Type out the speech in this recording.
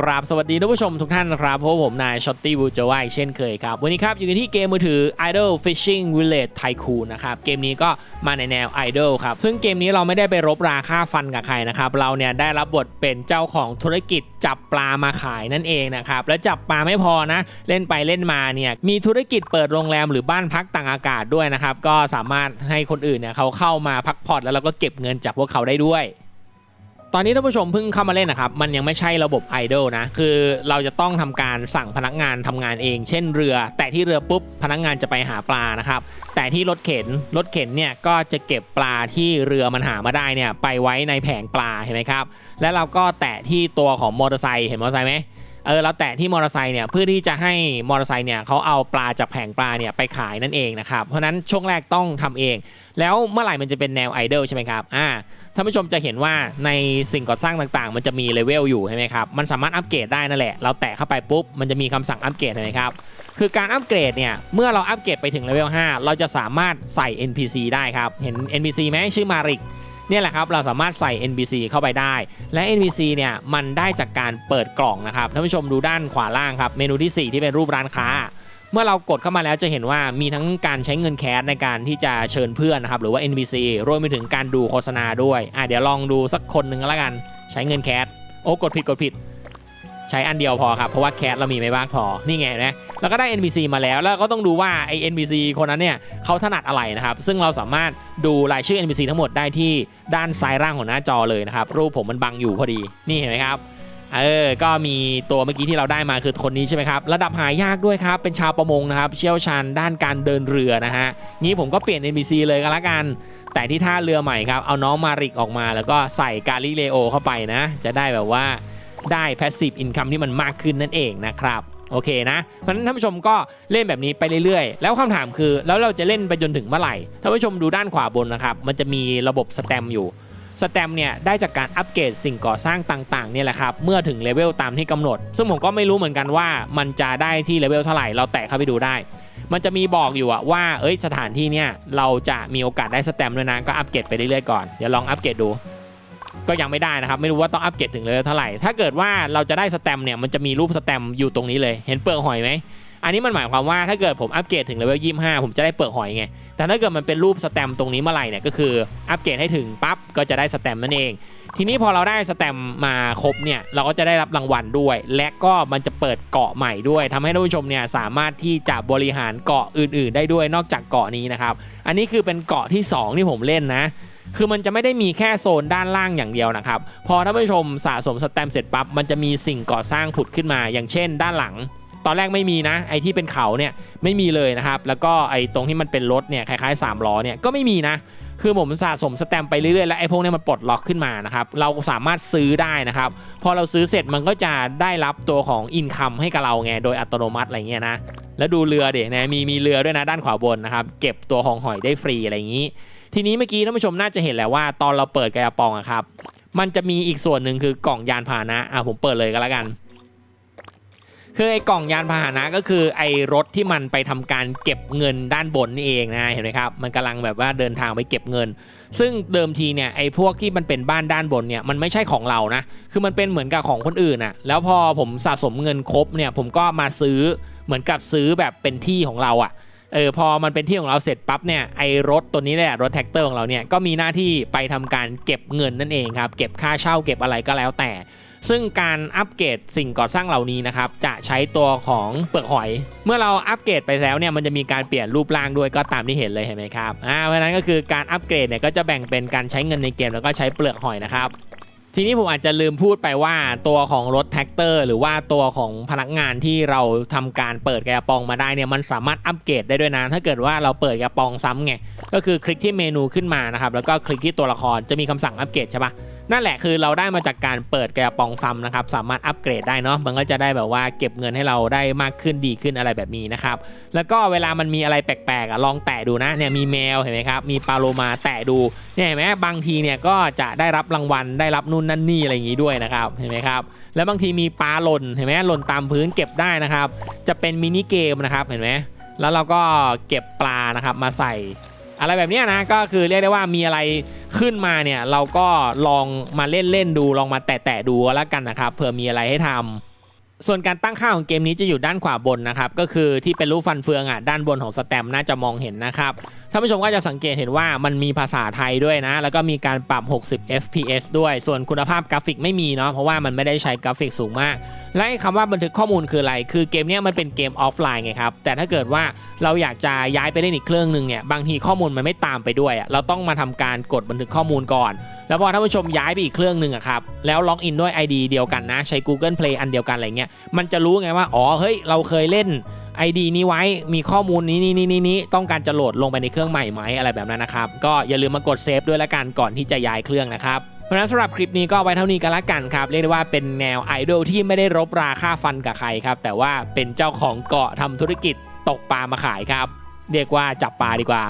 กราบสวัสดีท่านผู้ชมทุกท่านครับพราะผมนายช็อตตี้บูจวาอีกเช่นเคยครับ วันนี้ครับอยู่กันที่เกมมือถือ Idol Fishing Village Tycoon นะครับ เกมนี้ก็มาในแนว Idol ครับ ซึ่งเกมนี้เราไม่ได้ไปรบราค่าฟันกับใครนะครับ เราเนี่ยได้รับบทเป็นเจ้าของธุรกิจจับปลามาขายนั่นเองนะครับ และจับปลาไม่พอนะ เล่นไปเล่นมาเนี่ยมีธุรกิจเปิดโรงแรมหรือบ้านพักต่างอากาศด้วยนะครับก็สามารถให้คนอื่นเนี่ยเขาเข้ามาพักผ่อนแล้วเราก็เก็บเงินจากพวกเขาได้ด้วย ตอนนี้ท่านผู้ชมเพิ่งเข้ามาเล่นนะครับ มันยังไม่ใช่ระบบไอดอลนะ คือเราจะต้องทำการสั่งพนักงานทำงานเอง เช่นเรือ แต่ที่เรือปุ๊บพนักงานจะไปหาปลานะครับ แต่ที่รถเข็น รถเข็นเนี่ยก็จะเก็บปลาที่เรือมันหามาได้เนี่ยไปไว้ในแผงปลาเห็นไหมครับ แล้วเราก็แตะที่ตัวของมอเตอร์ไซค์ เห็นมอเตอร์ไซค์ไหมเออเราแตะที่มอเตอร์ไซค์เนี่ยเพื่อที่จะให้มอเตอร์ไซค์เนี่ยเขาเอาปลาจากแผงปลาเนี่ยไปขายนั่นเองนะครับ เพราะฉะนั้นช่วงแรกต้องทำเอง แล้วเมื่อไหร่มันจะเป็นแนวไอดอลใช่ไหมครับ อ่า ท่านผู้ชมจะเห็นว่าในสิ่งก่อสร้างต่างๆ มันจะมีเลเวลอยู่ใช่ไหมครับ มันสามารถอัปเกรดได้นั่นแหละ เราแตะเข้าไปปุ๊บ มันจะมีคำสั่งอัปเกรดเห็นไหมครับ คือการอัปเกรดเนี่ย เมื่อเราอัปเกรดไปถึงเลเวล5 เราจะสามารถใส่ NPC ได้ครับ เห็น NPC ไหมชื่อมาริกเนี่ยแหละครับ เราสามารถใส่ NPC เข้าไปได้ และ NPC เนี่ยมันได้จากการเปิดกล่องนะครับท่านผู้ชมดูด้านขวาล่างครับเมนูที่ 4 ที่เป็นรูปร้านค้า เมื่อเรากดเข้ามาแล้วจะเห็นว่ามีทั้งการใช้เงินแคสในการที่จะเชิญเพื่อนนะครับหรือว่า NPC รวมไปถึงการดูโฆษณาด้วยอะเดี๋ยวลองดูสักคนหนึ่งแล้วกัน ใช้เงินแคสโอ้กดผิดกดผิด ใช้อันเดียวพอครับเพราะว่าแคสเรามีไม่บ้างพอนี่ไงนะแล้วก็ได้ NPC มาแล้วแล้วก็ต้องดูว่าไอ้ NPC คนนั้นเนี่ยเขาถนัดอะไรนะครับ ซึ่งเราสามารถดูรายชื่อ NPC ทั้งหมดได้ที่ด้านซ้ายล่างของหน้าจอเลยนะครับรูปผมมันบังอยู่พอดีนี่เห็นไหมครับ เออ ก็มีตัวเมื่อกี้ที่เราได้มาคือคนนี้ใช่ไหมครับ ระดับหายากด้วยครับ เป็นชาวประมงนะครับ เชี่ยวชาญด้านการเดินเรือนะฮะงี้ผมก็เปลี่ยน NPC เลยก็แล้วกัน แต่ที่ท่าเรือใหม่ครับ เอาน้องมาริกออกมา แล้วก็ใส่กาลิเลโอเข้าไปนะ จะได้แบบว่าได้ passive income ที่มันมากขึ้นนั่นเองนะครับโอเคนะเพราะฉะนั้นท่านผู้ชมก็เล่นแบบนี้ไปเรื่อยๆ แล้วคำถามคือแล้วเราจะเล่นไปจนถึงเมื่อไหร่ท่านผู้ชมดูด้านขวาบนนะครับ มันจะมีระบบสแตมอยู่ สแตมเนี่ยได้จากการอัปเกรดสิ่งก่อสร้างต่างๆเนี่ยแหละครับเมื่อถึงเลเวลตามที่กำหนด ซึ่งผมก็ไม่รู้เหมือนกันว่ามันจะได้ที่เลเวลเท่าไหร่เราแตะเข้าไปดูได้ มันจะมีบอกอยู่อะว่าเอ้ยสถานที่เนี่ยเราจะมีโอกาสได้สแตมด้วยนะก็อัปเกรดไปเรื่อยๆก่อนเดี๋ยวลองอัปเกรดดูก็ยังไม่ได้นะครับ ไม่รู้ว่าต้องอัปเกรดถึงเลเวลเท่าไหร่ ถ้าเกิดว่าเราจะได้สแตมเนี่ยมันจะมีรูปสแตมอยู่ตรงนี้เลย เห็นเปลือกหอยไหม อันนี้มันหมายความว่าถ้าเกิดผมอัปเกรดถึงเลเวล25ผมจะได้เปลือกหอยไง แต่ถ้าเกิดมันเป็นรูปสแตมตรงนี้เมื่อไหร่เนี่ยก็คืออัปเกรดให้ถึงปั๊บก็จะได้สแตมนั่นเอง ทีนี้พอเราได้สแตมมาครบเนี่ยเราก็จะได้รับรางวัลด้วย และก็มันจะเปิดเกาะใหม่ด้วยทำให้ท่านผู้ชมเนี่ยสามารถที่จะบริหารเกาะอื่น ๆ ได้ด้วยนอกจากเกาะนี้นะครับ อันนี้คือเป็นเกาะที่ 2 ที่ผมเล่นนะคือมันจะไม่ได้มีแค่โซนด้านล่างอย่างเดียวนะครับ พอท่านผู้ชมสะสมสแตมเสร็จปั๊บมันจะมีสิ่งก่อสร้างผุดขึ้นมา อย่างเช่น ด้านหลัง ตอนแรกไม่มีนะ ไอ้ที่เป็นเขาเนี่ยไม่มีเลยนะครับ แล้วก็ไอ้ตรงที่มันเป็นรถเนี่ยคล้ายๆ3ล้อเนี่ยก็ไม่มีนะ คือผมสะสมสแตมไปเรื่อยๆแล้วไอ้พวกนี้มันปลดล็อกขึ้นมานะครับ เราสามารถซื้อได้นะครับ พอเราซื้อเสร็จมันก็จะได้รับตัวของอินคัมให้กับเราไงโดยอัตโนมัติอะไรเงี้ยนะ แล้วดูเรือเด็นะมีมีเรือด้วยนะด้านขวาบนนะครับ เก็บตัวของหอยได้ฟรีอะไรอย่างนี้ ทีนี้เมื่อกี้ท่านผู้ชมน่าจะเห็นแล้วว่า ตอนเราเปิดกระปองอะครับ มันจะมีอีกส่วนหนึ่งคือกล่องยานพาหนะอะผมเปิดเลยก็แล้วกัน คือไอ้กล่องยานพาหนะก็คือไอ้รถที่มันไปทำการเก็บเงินด้านบนนี่เองนะเห็นไหมครับมันกำลังแบบว่าเดินทางไปเก็บเงิน ซึ่งเดิมทีเนี่ยไอ้พวกที่มันเป็นบ้านด้านบนเนี่ยมันไม่ใช่ของเรานะคือมันเป็นเหมือนกับของคนอื่นอะแล้วพอผมสะสมเงินครบเนี่ยผมก็มาซื้อเหมือนกับซื้อแบบเป็นที่ของเราอะ เออพอมันเป็นที่ของเราเสร็จปั๊บเนี่ยไอรถตัวนี้แหละรถแท็กเตอร์ของเราเนี่ยก็มีหน้าที่ไปทำการเก็บเงินนั่นเองครับเก็บค่าเช่าเก็บอะไรก็แล้วแต่ ซึ่งการอัปเกรดสิ่งก่อสร้างเหล่านี้นะครับจะใช้ตัวของเปลือกหอย เมื่อเราอัปเกรดไปแล้วเนี่ยมันจะมีการเปลี่ยนรูปร่างด้วยก็ตามที่เห็นเลยเห็นไหมครับอ่าเพราะฉะนั้นก็คือการอัปเกรดเนี่ยก็จะแบ่งเป็นการใช้เงินในเกมแล้วก็ใช้เปลือกหอยนะครับ ทีนี้ผมอาจจะลืมพูดไปว่าตัวของรถแท็กเตอร์ หรือว่าตัวของพนักงานที่เราทำการเปิดกระปองมาได้เนี่ยมันสามารถอัปเกรดได้ด้วยนะถ้าเกิดว่าเราเปิดกระปองซ้ำไงก็คือคลิกที่เมนูขึ้นมานะครับแล้วก็คลิกที่ตัวละครจะมีคำสั่งอัปเกรดใช่ปะ นั่นแหละคือเราได้มาจากการเปิดกระปองซ้ำนะครับสามารถอัปเกรดได้เนาะมันก็จะได้แบบว่าเก็บเงินให้เราได้มากขึ้นดีขึ้นอะไรแบบนี้นะครับแล้วก็เวลามันมีอะไรแปลกๆอะลองแตะดูนะเนี่ยมีแมวเห็นไหมครับมีปลาโลมาแตะดูเนี่ยเห็นไหมบางทีเนี่ยก็จะได้รับรางวัลได้รับนู่นนั่นนี่อะไรอย่างงี้ด้วยนะครับเห็นไหมครับแล้วบางทีมีปลาหล่นเห็นไหมหล่นตามพื้นเก็บได้นะครับ จะเป็นมินิเกมนะครับเห็นไหมแล้วเราก็เก็บปลานะครับมาใส่อะไรแบบนี้นะก็คือเรียกได้ว่ามีอะไร ขึ้นมาเนี่ยเราก็ลองมาเล่นเล่นๆดูลองมาแตะๆดูก็แล้วกันนะครับเผื่อมีอะไรให้ทำส่วนการตั้งค่าของเกมนี้จะอยู่ด้านขวาบนนะครับ ก็คือที่เป็นรูปฟันเฟืองอะด้านบนของสแตมน่าจะมองเห็นนะครับท่านผู้ชมก็จะสังเกตเห็นว่ามันมีภาษาไทยด้วยนะ แล้วก็มีการปรับ 60 fps ด้วยส่วนคุณภาพกราฟิกไม่มีเนาะเพราะว่ามันไม่ได้ใช้กราฟิกสูงมาก และคำว่าบันทึกข้อมูลคืออะไร คือเกมนี้มันเป็นเกมออฟไลน์ไงครับ แต่ถ้าเกิดว่าเราอยากจะย้ายไปเล่นอีกเครื่องหนึ่งเนี่ยบางทีข้อมูลมันไม่ตามไปด้วย เราต้องมาทำการกดบันทึกข้อมูลก่อน แล้วพอท่านผู้ชมย้ายไปอีกเครื่องหนึ่งอะครับแล้วล็อกอินด้วย ID เดียวกันนะ ใช้ Google Play อันเดียวกันอะไรเงี้ยมันจะรู้ไงว่าอ๋อเฮ้ยเราเคยเล่น ID นี้ไว้มีข้อมูลนี้นี้นี้นี้ต้องการจะโหลดลงไปในเครื่องใหม่ไหมอะไรแบบนั้นนะครับ ก็อย่าลืมมากดเซฟด้วยละกันก่อนที่จะย้ายเครื่องนะครับเพราะฉะนั้นสำหรับคลิปนี้ก็ไว้เท่านี้กันละกันครับ เรียกได้ว่าเป็นแนวไอดอลที่ไม่ได้รบราค่าฟันกับใครครับ แต่ว่าเป็นเจ้าของเกาะทำธุรกิจตกปลามาขายครับ เรียกว่าจับปลาดีกว่า